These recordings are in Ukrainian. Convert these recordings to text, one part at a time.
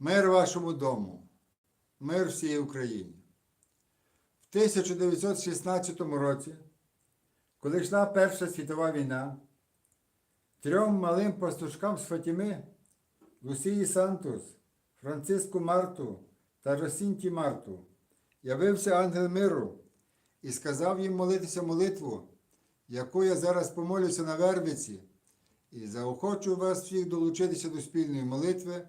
Мир вашому дому, мир всій Україні. В 1916 році, коли йшла Перша світова війна, трьом малим пастушкам з Фатіми, Лусії Сантус, Франциску Марту та Росінті Марту, явився ангел миру і сказав їм молитися молитву, яку я зараз помолюся на Вервиці, і заохочую вас всіх долучитися до спільної молитви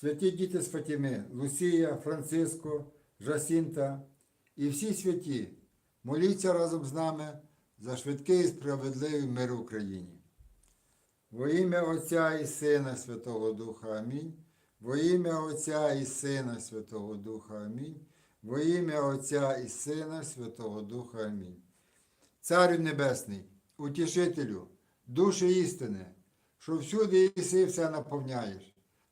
Святі діти з Фатіми, Лусія, Франциско, Жасінта і всі святі, моліться разом з нами за швидкий і справедливий мир в Україні. Во ім'я Отця і Сина Святого Духа Амінь. Во ім'я Отця і Сина Святого Духа Амінь. Во ім'я Отця і Сина Святого Духа Амінь. Царю Небесний, утішителю, душі істини, що всюди єси все наповняєш,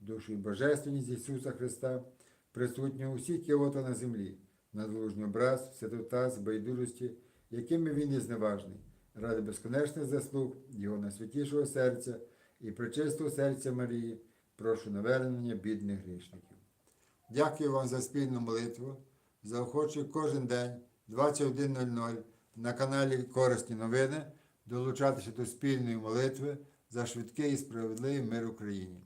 душу і божественність Ісуса Христа, присутнього у всіх кіота на землі, надлужній образ, з байдужості, якими він є зневажний, ради безконечних заслуг Його найсвятішого серця і причистого серця Марії, прошу навернення бідних грішників. Дякую вам за спільну молитву. Заохочую кожен день 21.00 на каналі Корисні новини долучатися до спільної молитви за швидкий і справедливий мир Україні.